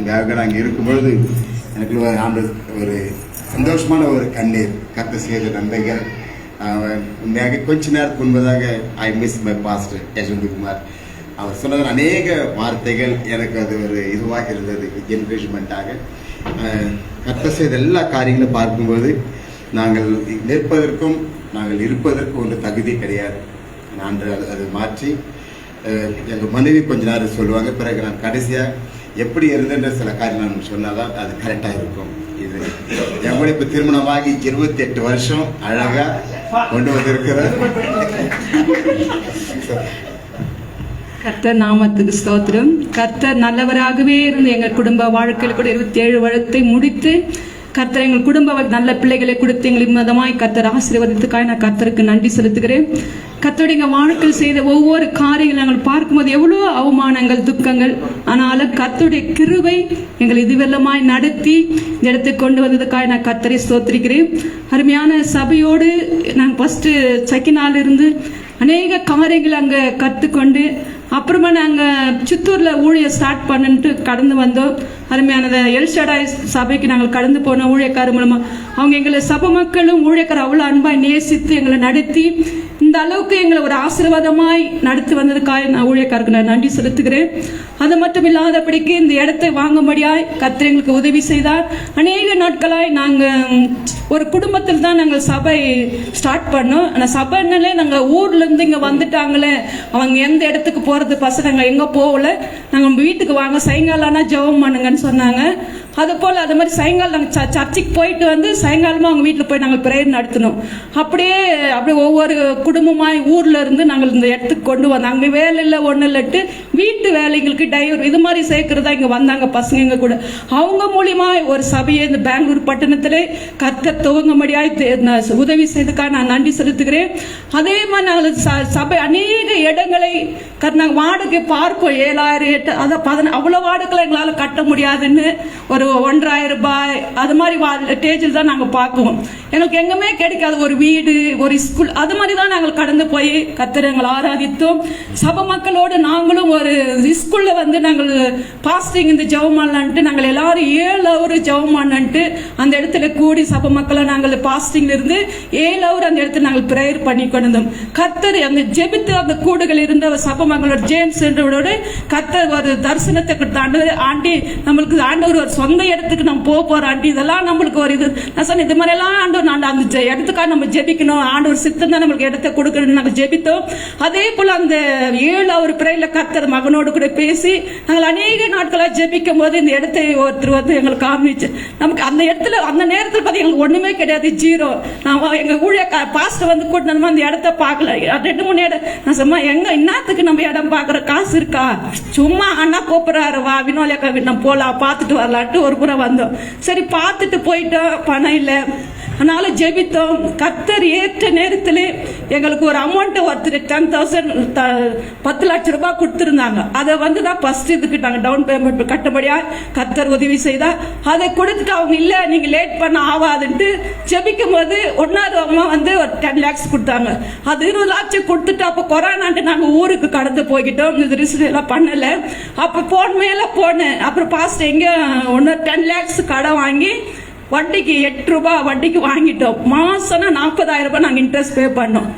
இதாக நாங்கள் இருக்கும்பொழுது எனக்கு ஒரு ஆண்டு ஒரு சந்தோஷமான ஒரு கண்ணீர். கத்த செய்த நன்மைகள் உண்மையாக கொஞ்ச நேரத்துக்கு முன்பதாக I miss my pastor Yashwantkumar அவர் சொன்னது அநேக வார்த்தைகள் எனக்கு அது ஒரு இதுவாக இருந்தது என்கரேஜ்மெண்ட்டாக கத்த செய்த எல்லா காரியங்களும் பார்க்கும்போது நாங்கள் நிற்பதற்கும் நாங்கள் இருப்பதற்கும் ஒன்று தகுதி கிடையாது. நான் அது மாற்றி எங்கள் மனைவி கொஞ்ச நேரம் சொல்லுவாங்க பிறகு நான் கடைசியாக எப்படி இருந்துன்ற சில காரியம் நான் சொன்னாதான் அது கரெக்டாக இருக்கும். இது எவ்வளோ இப்போ திருமணமாகி இருபத்தி எட்டு வருஷம் அழகாக கொண்டு வந்திருக்கிறார். கர்த்தர் நாமத்துக்கு ஸ்தோத்திரம். கர்த்தர் நல்லவராகவே இருந்து எங்கள் குடும்ப வாழ்க்கையில் கூட இருபத்தி ஏழு வருடத்தை முடித்து கர்த்தர் எங்கள் குடும்ப நல்ல பிள்ளைகளை கொடுத்து எங்களுக்கு மதமாய் கர்த்தர் ஆசீர்வாதத்துக்காக நான் கர்த்தருக்கு நன்றி செலுத்துகிறேன். கர்த்தருடைய எங்கள் வாழ்க்கையில் செய்த ஒவ்வொரு காரியங்கள் நாங்கள் பார்க்கும்போது எவ்வளோ அவமானங்கள் துக்கங்கள். ஆனாலும் கத்துடைய கிருவை எங்களை இதுவெல்லமாய் நடத்தி இந்த இடத்துக்கு கொண்டு வந்ததுக்காக நான் கத்தரை ஸ்தோத்திரிக்கிறேன். அருமையான சபையோடு நாங்கள் ஃபஸ்ட்டு செக்கினால் இருந்து அநேக காரியங்கள் அங்கே கற்றுக்கொண்டு அப்புறமா நாங்கள் சித்தூரில் ஊழியை ஸ்டார்ட் பண்ணுன்ட்டு கடந்து வந்தோம். அருமையானது எல்ஷடாய் சபைக்கு நாங்கள் கடந்து போன ஊழியக்காரர் மூலமாக அவங்க எங்களை சபை மக்களும் ஊழியக்காரர் அவ்வளோ அன்பாக நேசித்து எங்களை நடத்தி இந்த அளவுக்கு எங்களை ஒரு ஆசீர்வாதமாய் நடத்தி வந்ததுக்காக நான் ஊழியக்காருக்கு நான் நன்றி செலுத்துகிறேன். அது மட்டும் இல்லாதபடிக்கு இந்த இடத்தை வாங்கும்படியாய் கத்திர எங்களுக்கு உதவி செய்தார். அநேக நாட்களாய் நாங்கள் ஒரு குடும்பத்தில் தான் நாங்கள் சபை ஸ்டார்ட் பண்ணோம். ஆனால் சபைனாலே நாங்கள் ஊர்லேருந்து இங்கே வந்துட்டாங்களே. அவங்க எந்த இடத்துக்கு போகிறது பசங்க எங்கே போகல. நாங்கள் வீட்டுக்கு வாங்க சாயங்காலம்னா ஜெபம் பண்ணுங்கன்னு சொன்னாங்க. அது போல் அது மாதிரி சாயங்காலம் நாங்கள் ச சர்ச்சுக்கு போயிட்டு வந்து சாயங்காலமாக அவங்க வீட்டில் போய் நாங்கள் ப்ரேயர் நடத்தினோம். அப்படியே அப்படியே ஒவ்வொரு குடும்பமாய் ஊரில் இருந்து நாங்கள் இந்த இடத்துக்கு கொண்டு வந்தோம். அங்கே வேலை இல்லை ஒன்றும் இல்லட்டு வீட்டு வேலைங்களுக்கு டைவர் இது மாதிரி சேர்க்குறதா இங்கே வந்தாங்க பசங்க எங்கள் கூட. அவங்க மூலியமா ஒரு சபையை இந்த பெங்களூர் பட்டணத்திலே கற்க துவங்க தே- நான் உதவி செய்ததுக்காக நான் நன்றி செலுத்துகிறேன். அதே மாதிரி நாங்கள் ச- சபை அநேக இடங்களை நாங்கள் வாடகை பார்ப்போம். ஏழாயிரம் எட்டு அதை பதின அவ்வளோ வாடகை எங்களால் கட்ட முடியாதுன்னு ஒரு ஒன்றாயிரம் ரூபாய் அது மாதிரி ஸ்டேஜில் தான் நாங்கள் பார்க்குவோம். எங்களுக்கு எங்குமே கிடைக்காது. ஒரு வீடு ஒரு ஸ்கூல் அது மாதிரி தான் நாங்கள் கடந்து போய் கத்திரங்களை எங்களை ஆராதித்தோம். சபை மக்களோடு நாங்களும் ஒரு ஸ்கூலில் வந்து நாங்கள் பாஸ்டிங் இந்த ஜவமானான்ட்டு நாங்கள் எல்லாரும் ஏழு அவர் ஜெவமானன்ட்டு அந்த இடத்துல கூடி சபை மக்களை நாங்கள் பாஸ்டிங்ல இருந்து ஏழு அவர் அந்த இடத்துல நாங்கள் ப்ரேயர் பண்ணி கொண்டிருந்தோம். கத்தர் அந்த ஜெபித்து அந்த கூடுகள் இருந்த சபமங்களோட ஜேம்ஸ் என்றவரோடு கத்த ஒரு தரிசனத்தை கொடுத்தாண்டு ஆண்டி நம்மளுக்கு ஆண்டவர் ஒரு சொந்த இடத்துக்கு நம்ம போக போறோம் ஆண்டி இதெல்லாம் நம்மளுக்கு ஒரு இது. நான் சொன்னேன் இது மாதிரி எல்லாம் ஆண்டவர் நான் அந்த ஜெ- இடத்துக்காக நம்ம ஜெபிக்கணும். ஆண்டவர் சித்தம் தான் நம்மளுக்கு இடத்த கொடுக்கணும்னு நாங்கள் ஜெபித்தோம். அதே போல அந்த ஏழு அவர் பிறையில கத்தர் மகனோடு கூட பேசி நாங்கள் அநேக நாட்களாக ஜெபிக்கும் போது இந்த இடத்தை ஒருத்தர் வந்து எங்களுக்கு காமிச்சு நமக்கு அந்த இடத்துல அந்த நேரத்தில் பார்த்து எங்களுக்கு ஒண்ணுமே கிடையாது ஜீரோ. நான் எங்க ஊழிய பாஸ்டர் வந்து கூட்டினோம் அந்த இடத்த பார்க்கல. ரெண்டு மூணு இடம். நான் சும்மா எங்க இன்னத்துக்கு நம்ம இடம் பார்க்குற காசு இருக்கா? சும்மா அண்ணா கூப்பிடுறாரு வா வினோலியாக்கா நம்ம போலாம் பார்த்துட்டு வரலான்ட்டு ஒரு புறம் வந்தோம். சரி பார்த்துட்டு போயிட்டோம் பணம் இல்லை. அதனால ஜெபித்தோம். கத்தர் ஏற்ற நேரத்தில் எங்களுக்கு ஒரு அமௌண்ட்டை ஒருத்தர் டென் தௌசண்ட் த பத்து லட்சம் ரூபாய் கொடுத்துருந்தாங்க. அதை வந்து தான் ஃபர்ஸ்ட் இதுக்கு நாங்கள் டவுன் பேமெண்ட் கட்டுப்படியாக கத்தர் உதவி செய்தா அதை கொடுத்துட்டு அவங்க இல்லை நீங்கள் லேட் பண்ண ஆகாதுன்ட்டு ஜெபிக்கும் போது ஒன்னாவது அம்மா வந்து ஒரு டென் லேக்ஸ் கொடுத்தாங்க. அது இருபது லட்சம் கொடுத்துட்டு அப்போ கொரோனா கொரோனான்ட்டு நாங்கள் ஊருக்கு கடந்து போய்கிட்டோம் இது ரிசீவ் எல்லாம் பண்ணலை. அப்போ போன் மேலே போனேன். அப்புறம் பாஸ்ட் எங்கே ஒன்று டென் லேக்ஸ் கடன் வாங்கி வட்டிக்கு எட்டு ரூபாய் வட்டிக்கு வாங்கிட்டோம். மாசம்னா நாற்பதாயிரம் ரூபாய் நாங்கள் இன்ட்ரெஸ்ட் பே பண்ணோம்.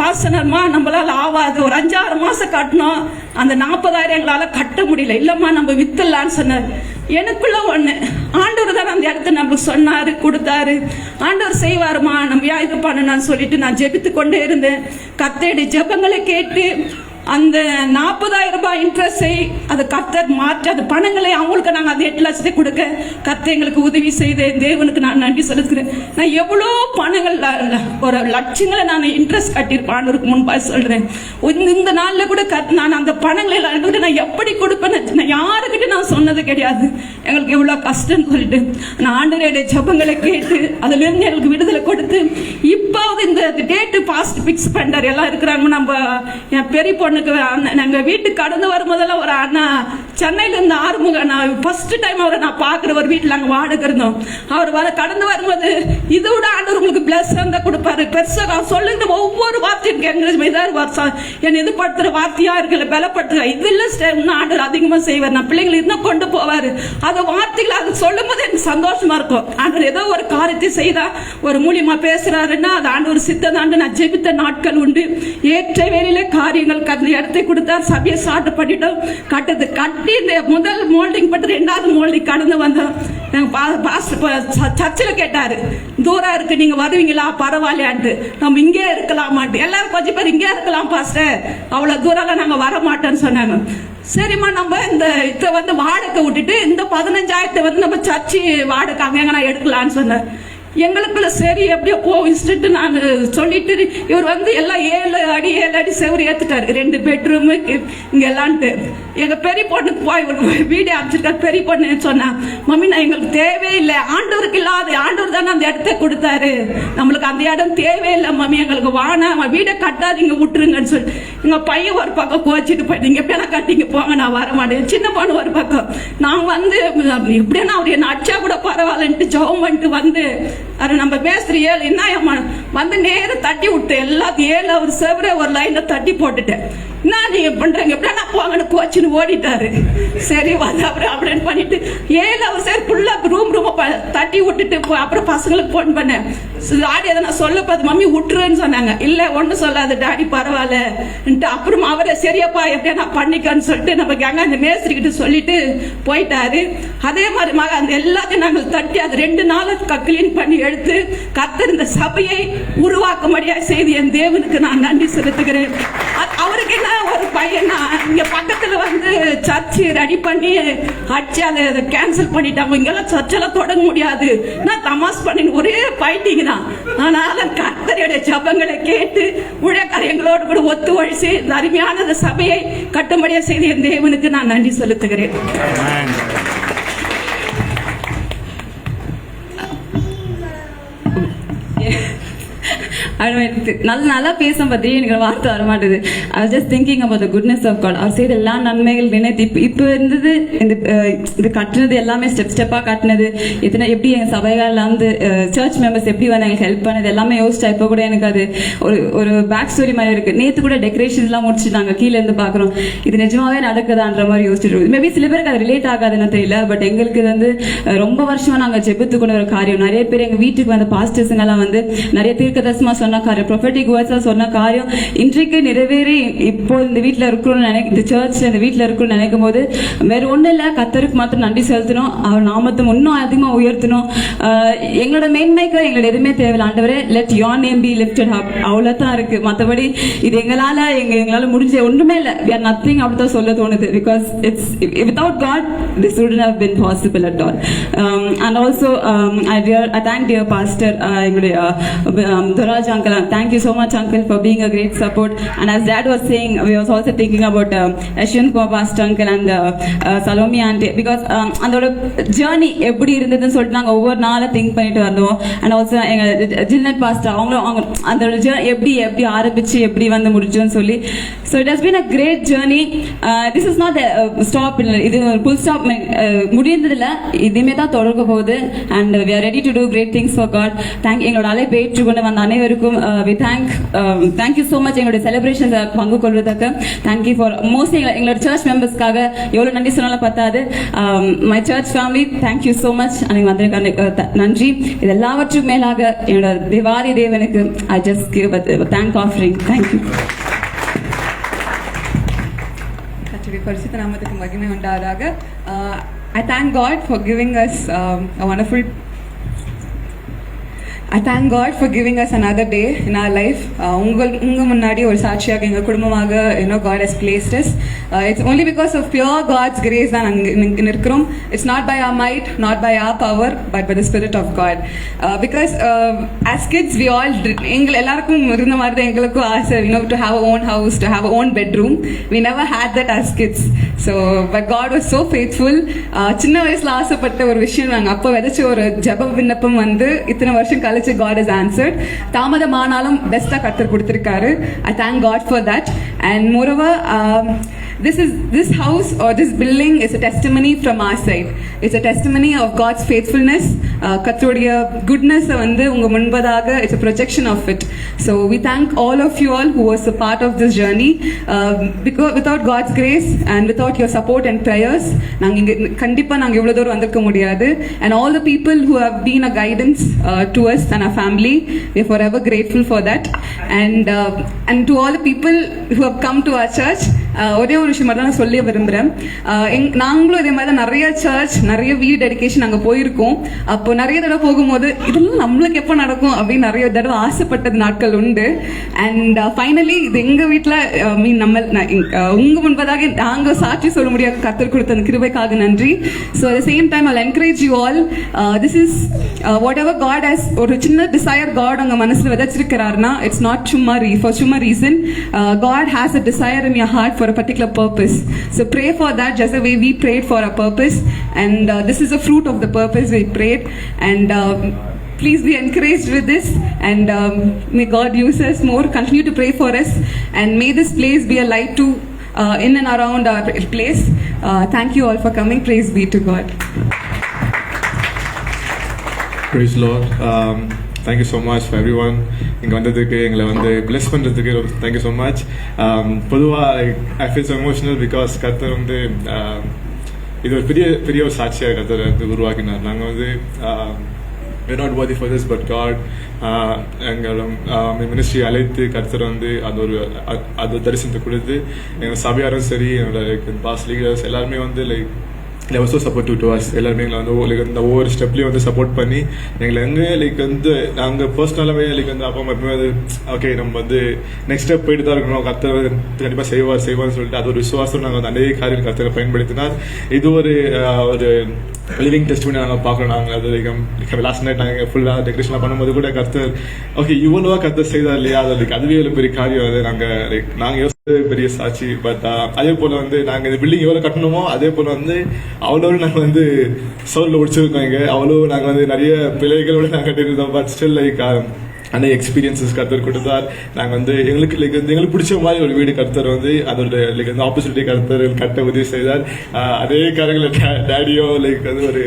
பாசனர்மா நம்மளால் ஆகாது ஒரு அஞ்சாறு மாதம் கட்டணும். அந்த நாற்பதாயிரம் எங்களால் கட்ட முடியல. இல்லைம்மா நம்ம வித்துடலான்னு சொன்னார். எனக்குள்ள ஒண்ணு. ஆண்டவர் தான் அந்த இடத்த நம்மளுக்கு சொன்னாரு கொடுத்தாரு. ஆண்டவர் செய்வாருமா? நம்ம ஏன் இது பண்ணணும்னு சொல்லிட்டு நான் ஜெபித்து கொண்டே இருந்தேன். கத்தேடி ஜெபங்களை கேட்டு அந்த நாற்பதாயிரம் ரூபாய் இன்ட்ரெஸ்டை அது கத்தர் மாற்றி அந்த பணங்களை அவங்களுக்கு நாங்கள் அந்த எட்டு லட்சத்தை கொடுக்க கத்தை எங்களுக்கு உதவி செய்த தேவனுக்கு நான் நன்றி செலுத்துகிறேன். நான் எவ்வளோ பணங்கள் ஒரு லட்சங்களை நான் இன்ட்ரெஸ்ட் கட்டியிருப்பேன். ஆண்டவருக்கு முன்பாக சொல்கிறேன் இந்த நாளில் கூட கத் நான் அந்த பணங்களை எல்லாம் நான் எப்படி கொடுப்பேன்னு நான் யாருக்கிட்ட நான் சொன்னது கிடையாது. எங்களுக்கு எவ்வளோ கஷ்டம்னு சொல்லிட்டு நான் ஆண்டவருடைய ஜபங்களை கேட்டு அதுலேருந்து எங்களுக்கு விடுதலை கொடுத்து இப்போது இந்த டேட்டு பாஸ்ட் ஃபிக்ஸ் பண்ணுறாரு எல்லாம் இருக்கிறாங்க. நம்ம என் பெரிய பொண்ணு அண்ணன் நாங்கள் வீட்டுக்கு கடந்து வரும்போதெல்லாம் ஒரு அண்ணா சென்னையில இருந்து ஆறுமுக நான் ஃபர்ஸ்ட் டைம் அவரை நான் பார்க்குற ஒரு வீட்டில் அங்கே வாடகை இருந்தோம். அவர் வர கடந்து வரும்போது இதை விட ஆண்டவர் உங்களுக்கு பிளஸ் தான் கொடுப்பாரு. பெருசாக சொல்லுங்க ஒவ்வொரு வார்த்தையும் எங்களுக்கு இதாக வருஷம் என்னை எதிர்படுத்துகிற வார்த்தையாக இருக்கல பலப்படுத்துகிற இது இல்லை ஆண்டவர் அதிகமாக செய்வார். நான் பிள்ளைங்களை இன்னும் கொண்டு போவார். அந்த வார்த்தைகள் அது சொல்லும் போது எனக்கு சந்தோஷமா இருக்கும். ஆண்டவர் ஏதோ ஒரு காரியத்தை செய்தா ஒரு மூலியமா பேசுறாருன்னா அது ஆண்டவர் சித்ததாண்டு நான் ஜெபித்த நாட்கள் உண்டு. ஏற்ற வேலையில காரியங்கள் அந்த இடத்தை கொடுத்தா சபையை சாட்டு பண்ணிட்டோம். கட்டது கட்டி இந்த முதல் மோல்டிங் பட்டு ரெண்டாவது மோல்டிங் கடந்து வந்தோம் பா- பாஸ்டர் ச- சர்ச்சில் கேட்டாரு. தூரம் இருக்கு நீங்க வருவீங்களா? பரவாயில்லையான்ட்டு. நம்ம இங்கே இருக்கலாமான்ட்டு. எல்லாரும் கொஞ்சம் பேர் இங்கே இருக்கலாம் பாஸ்டர். அவ்வளோ தூரம் நாங்கள் வர மாட்டோம்னு சொன்னாங்க. சரிம்மா நம்ம இந்த இதை வந்து வாடகை விட்டுட்டு இந்த பதினஞ்சாயிரத்தை வந்து நம்ம சர்ச்சு வாடகை அங்கே நான் எடுக்கலாம்னு சொன்னேன். எங்களுக்குள்ள சரி எப்படியோ கோவிச்சுட்டு நான் சொல்லிட்டு இவர் வந்து எல்லாம் ஏழு அடி ஏழு அடி செவரு ஏத்துட்டாரு. ரெண்டு பெட்ரூமு இங்க எல்லான்ட்டு எங்க பெரிய பொண்ணுக்கு போய் ஒரு வீடியோ அமைச்சிருக்காரு. பெரிய பொண்ணு சொன்னா மம்மி நான் எங்களுக்கு தேவையில்லை. ஆண்டவருக்கு இல்லாத ஆண்டவர் தானே அந்த இடத்த கொடுத்தாரு. நம்மளுக்கு அந்த இடம் தேவையில்லை மம்மி. எங்களுக்கு வானா வீடை கட்டாதீங்க விட்டுருங்கன்னு சொல்லி. எங்க பையன் ஒரு பக்கம் கோச்சிட்டு போய் நீங்கள் எப்படியா கட்டிங்க போங்க நான் வர மாட்டேன். சின்ன பொண்ணு ஒரு பக்கம் நான் வந்து எப்படின்னா அவர் என்ன அடிச்சா கூட பரவாயில்லன்ட்டு ஜெபம் பண்ணிட்டு வந்து அது நம்ம பேசுற ஏழு என்ன ஏம்மா? வந்து நேரம் தட்டி விட்டு எல்லாத்தையும் ஏழு அவர் செவர ஒரு லைன்ல தட்டி போட்டுட்டேன் நான் நீங்க பண்றீங்க. எப்படியா நான் போங்கன்னு கோச்சின்னு ஓடிட்டாரு. சரி வந்து அப்புறம் அப்படின்னு பண்ணிட்டு ஏழு அவர் சார் ஃபுல்லா ரூம் ரூம் தட்டி விட்டுட்டு அப்புறம் பசங்களுக்கு ஃபோன் பண்ணேன். டாடி அதை நான் சொல்ல பார்த்து மம்மி விட்டுருன்னு சொன்னாங்க. இல்ல ஒன்றும் சொல்லாது டாடி பரவாயில்லன்ட்டு அப்புறம் அவரை சரியப்பா எப்படியா நான் பண்ணிக்கன்னு சொல்லிட்டு நம்ம கேங்க அந்த மேஸ்திரி கிட்ட சொல்லிட்டு போயிட்டாரு. அதே மாதிரி மக அந்த எல்லாத்தையும் நாங்கள் தட்டி அது ரெண்டு நாளும் கிளீன் பண்ணி எடுத்து கத்திருந்த சபையை உருவாக்கும்படியா செய்து என் தேவனுக்கு நான் நன்றி செலுத்துகிறேன். அது- என்ன ஒரு பையனா? இங்க பக்கத்துல வந்து சர்ச் ரெடி பண்ணி அடிச்சு அதை கேன்சல் பண்ணிட்டாங்க. இங்கெல்லாம் சர்ச்செல்லாம் தொடங்க முடியாது. நான் தமாஸ் பண்ணி ஒரே ஃபைட்டிங் தான். ஆனாலும் கர்த்தருடைய ஜபங்களை கேட்டு உழைக்கார கூட கூட ஒத்துழைச்சு இந்த அருமையான சபையை கட்டும்படியா செய்த என் தேவனுக்கு நான் நன்றி செலுத்துகிறேன். நல்ல நல்லா பேசும் பத்தி எனக்கு வார்த்தை வர மாட்டேது I just thinking about the goodness of God அவர் செய்த எல்லா நன்மைகள் நினைத்து இப்போ இப்போ இருந்தது இந்த இது கட்டினது எல்லாமே ஸ்டெப் ஸ்டெப்பாக கட்டினது. எத்தனை எப்படி எங்கள் சபைகளில் வந்து சர்ச் மெம்பர்ஸ் எப்படி வந்து எங்களுக்கு ஹெல்ப் பண்ணது எல்லாமே யோசிச்சா இப்போ கூட எனக்கு அது ஒரு ஒரு பேக் ஸ்டோரி மாதிரி இருக்கு. நேற்று கூட டெக்கரேஷன்ஸ்லாம் முடிச்சுட்டு நாங்கள் கீழே இருந்து பார்க்குறோம் இது நிஜமாவே நடக்குதான்ற மாதிரி யோசிச்சுட்டு மேபி சில பேருக்கு அது ரிலேட் ஆகாதுன்னு தெரியல பட் எங்களுக்கு இது வந்து ரொம்ப வருஷமாக நாங்கள் ஜெபித்து கொண்ட ஒரு காரியம். நிறைய பேர் எங்கள் வீட்டுக்கு வந்த பாஸ்டர்ஸுங்கெல்லாம் வந்து நிறைய தீர்க்கதர்சமா சொன்ன காரியம். ப்ரொஃபட்டிக் வேர்ட்ஸாக சொன்ன காரியம் இன்றைக்கு நிறைவேறி இப்போ இந்த வீட்டில் இருக்கிறோம்னு நினை இந்த சர்ச்சில் இந்த வீட்டில் இருக்கிறோம்னு நினைக்கும் போது வேறு ஒன்றும் இல்லை கத்தருக்கு மாத்திரம் நன்றி செலுத்தணும். அவர் நாமத்தை இன்னும் அதிகமாக உயர்த்தணும். எங்களோட மேன்மைக்கு எங்களோட எதுவுமே தேவையில்ல. ஆண்டவரே let your name be lifted up அவ்வளோதான் இருக்கு. மற்றபடி இது எங்களால் எங்க எங்களால் முடிஞ்ச ஒன்றுமே இல்லை. We நத்திங் அப்படி தான் சொல்ல தோணுது. Because it's without God this wouldn't have been possible at all and also I dear I thank dear pastor எங்களுடைய uh, um, uncle thank you so much uncle for being a great support. And as dad was saying we was also thinking about um, Ashwin Kumar pastor uncle and uh, uh, Salome auntie. Because um, அதோட journey எப்படி இருந்ததுன்னு சொல்லிட்டு நாங்கள் ஒவ்வொரு நாளும் think பண்ணிட்டு வந்தோம். And also எங்கள் ஜில்னட் பாஸ்டர் அவங்களும் அவங்க அதோட ஜேர்னி எப்படி எப்படி ஆரம்பிச்சு எப்படி வந்து முடிச்சோன்னு சொல்லி. So it has been a great journey this is not stop இது ஒரு ஃபுல் ஸ்டாப் uh, முடிந்ததில்ல. இதுவுமே தான் தொடர்க போகுது. And we are ready to do great things for God thank எங்களோட அலை பேற்று கொண்டு வந்த அனைவருக்கும் we thank thank you so much எங்களுடைய செலிப்ரேஷன்ஸை பங்கு கொள்வதற்கு தேங்க்யூ ஃபார் மோஸ்ட்லி எங்களோட சர்ச் மெம்பர்ஸ்க்காக எவ்வளோ நன்றி சொன்னாலும் பத்தாது. My church family thank you so much அன்னைக்கு வந்திருக்க நன்றி. இது எல்லாவற்றுக்கும் மேலாக என்னோட திவாரி தேவனுக்கு I just give thank offering thank you பரிசுத்த நாமத்துக்கு மகிமை உண்டாதாக I thank God for giving us wonderful I thank God for giving us another day in our life உங்கள் உங்கள் முன்னாடி ஒரு சாட்சியாக எங்கள் குடும்பமாக you know God has blessed it's only because of pure God's grace தான் நாங்கள் நிற்கிறோம். It's not by our might not by our power but by the spirit of God because as kids we all எங்கள் எல்லாருக்கும் இருந்த மாதிரி தான் எங்களுக்கும் ஆசை you know to have own house to have own bedroom we never had that as kids so but God was so faithful சின்ன வயசில் ஆசைப்பட்ட ஒரு விஷயம் நாங்கள் அப்போ விதைச்ச ஒரு ஜெப விண்ணப்பம் வந்து இத்தனை வருஷம் கழிச்சு காட் இஸ் ஆன்சர்ட் தாமதமானாலும் பெஸ்ட்டாக கற்றுக் கொடுத்துருக்காரு. I thank God for that and moreover this is this house or this building is a testimony from our side. It's a testimony of God's faithfulness. Uh, கர்த்தருடைய goodness வந்து உங்க முன்பதாக it's a projection of it. So we thank all of you all who was a part of this journey. Uh, because without God's grace and without your support and prayers, நாங்க இங்க கண்டிப்பா நாங்க இவ்வளவு தூரம் வந்திருக்க முடியாது. And all the people who have been a guidance uh, to us and our family, we are forever grateful for that. And uh, and to all the people who have come to our church, uh, ஒரே ஒரு விஷயம் மட்டும் நான் சொல்ல விரும்புகிறேன் எங் நாங்களும் இதே மாதிரி தான் நிறைய சர்ச் நிறைய வீடு டெடிக்கேஷன் நாங்கள் போயிருக்கோம். அப்போ நிறைய தடவை போகும்போது இதெல்லாம் நம்மளுக்கு எப்போ நடக்கும்? அப்படின்னு நிறைய தடவை ஆசைப்பட்டது நாட்கள் உண்டு. அண்ட் ஃபைனலி இது எங்கள் வீட்டில் மீன் நம்ம உங்கள் முன்பதாக நாங்கள் சாட்சி சொல்ல முடியாத கற்றுக் கொடுத்த அந்த கிருபைக்காக நன்றி. So at same time I encourage you all this is whatever God has ஒரு சின்ன டிசையர் காட் உங்கள் மனசில் விதைச்சிருக்கிறாருன்னா இட்ஸ் நாட் சும்மா ரீ ஃபார் சும்மா reason God has a desire in your heart for a particular purpose. So pray for that just the way we prayed for our purpose. And uh, this is a fruit of the purpose we prayed. And um, please be encouraged with this and um, may God use us more. Continue to pray for us and may this place be a light to uh, in and around our place. Uh, thank you all for coming. Praise be to God. Praise Lord. Um, thank you so much for everyone. இங்கே வந்ததுக்கு எங்களை வந்து plus பண்ணுறதுக்கு thank you so much பொதுவாக I feel emotional because Qatar வந்து um, இது ஒரு பெரிய பெரிய ஒரு சாட்சியாக கத்தர் வந்து உருவாக்கினார். நாங்கள் வந்து we're not worthy for this but God uh, எங்களும் மினிஸ்ட்ரி அழைத்து கர்த்தர் வந்து அது ஒரு அது தரிசனத்தை கொடுத்து எங்கள் சபையாரும் சரி என்னோட பாஸ் லீடர்ஸ் எல்லாருமே வந்து லைக் இல்லை so supportive டூ அஸ் எல்லாருமே எங்களை வந்து லைக் இந்த ஒவ்வொரு ஸ்டெப்லேயும் வந்து சப்போர்ட் பண்ணி எங்களை எங்கே லைக் வந்து நாங்கள் பர்சனலாகவே லைக் வந்து அப்பா அம்மா எப்பவுமே வந்து ஓகே நம்ம வந்து நெக்ஸ்ட் ஸ்டெப் போயிட்டு தான் இருக்கணும். கர்த்தர் கண்டிப்பாக செய்வார் செய்வார்னு சொல்லிட்டு அது ஒரு விசுவாசம். நாங்கள் வந்து அநேக காரியம் கத்தரை பயன்படுத்தினார். இது ஒரு ஒரு லிவிங் டெஸ்ட் பண்ணி நாங்கள் பார்க்குறோம் நாங்கள் அது லைக் லாஸ்ட் நைட் நாங்கள் ஃபுல்லாக டெக்கரேஷன்லாம் பண்ணும்போது கூட கர்த்தர் ஓகே இவ்வளோவா கத்தர் செய்தார் இல்லையா? அது லைக் அதுவே ஒரு பெரிய காரியம் அது. நாங்கள் லைக் நாங்கள் பெரிய சாட்சி பட் uh, அதே போல் வந்து நாங்கள் இந்த பில்டிங் எவ்வளோ கட்டணுமோ அதே போல் வந்து அவ்வளோ நாங்கள் வந்து சோரில் ஒடிச்சிருக்கோம் இங்கே. அவ்வளோ நாங்கள் வந்து நிறைய பிள்ளைகளோட நாங்கள் கட்டியிருந்தோம் பட் ஸ்டில் லைக் அந்த எக்ஸ்பீரியன்ஸஸ் கருத்தர் கொடுத்தார். நாங்கள் வந்து எங்களுக்கு லைக் வந்து எங்களுக்கு பிடிச்ச மாதிரி ஒரு வீடு கருத்தர் வந்து அதோட லைக் வந்து ஆப்பர்ச்சுனிட்டி கருத்தர் கட்ட உதவி செய்தார். அதே காரங்களில் டேடியோ லைக் வந்து ஒரு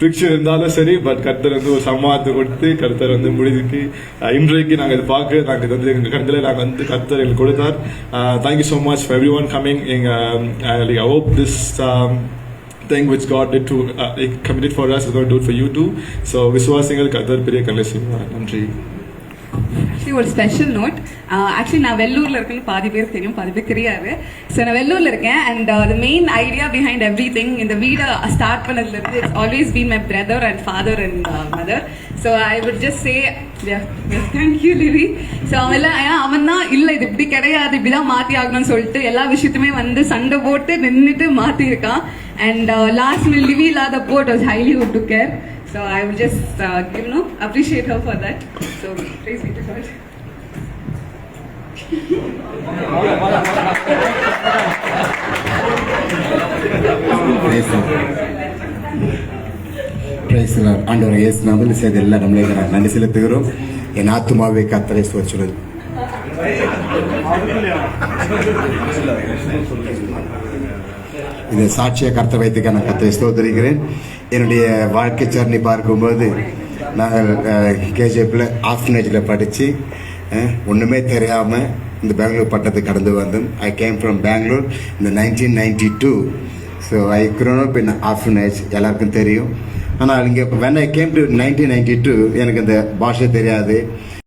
பிக்சர் இருந்தாலும் சரி பட் கர்த்தர் வந்து ஒரு சம்மாத்தை கொடுத்து கர்த்தர் வந்து முடிவுக்கு இன்றைக்கு நாங்கள் இதை பார்க்க நாங்கள் இது வந்து எங்கள் கருத்தில் நாங்கள் வந்து கர்த்தர் எங்களுக்கு கொடுத்தார். Thank you so much for everyone coming எங்கள் like I hope this thing which God did to uh, for committed for us is going to do it for you too. So கர்த்தர் பெரிய கலை செய்வார். நன்றி. ஆக்சுவலி ஒரு special note actually நான் வெள்ளூர்ல இருக்கேன்னு பாதி பேர் தெரியும் பாதி பேர் தெரியாது. ஸோ நான் வெள்ளூர்ல இருக்கேன் and the main idea behind everything இந்த வீடை ஸ்டார்ட் பண்ணதுல இருந்து it's always been my brother and father and mother so I would just say thank you Livi so அவன் எல்லாம் அவன் தான் இல்லை இது இப்படி கிடையாது இப்படிதான் மாத்தி ஆகணும்னு சொல்லிட்டு எல்லா விஷயத்துமே வந்து சண்டை போட்டு நின்றுட்டு மாத்தி இருக்கான். அண்ட் லாஸ்ட் லிவி இல்லாதப்போ it was highly would to care So I would just uh, you know appreciate her for that. So praise be to God. ஆண்டவர் இயேசு நாமத்தில் செய்த எல்லாம் நம்மளே நான் நன்றி செலுத்துகிறோம் என் ஆத்துமாவே கத்தரை சுவச்சுள்ளது இது சாட்சியை கருத்தை வைத்துக்க நான் கத்தை ஸ்தோத்தரிக்கிறேன். என்னுடைய வாழ்க்கை சரணி பார்க்கும்போது நாங்கள் கேஜிஎஃப்பில் ஆஃப்னேஜில் படித்து ஒன்றுமே தெரியாமல் இந்த பெங்களூர் பட்டத்துக்கு கடந்து வந்தோம். ஐ கேம் ஃப்ரம் பெங்களூர் இந்த nineteen ninety two so I Chrono பின் ஆஃப்னேஜ் எல்லாருக்கும் தெரியும். ஆனால் இங்கே when I came to nineteen ninety two எனக்கு இந்த பாஷை தெரியாது.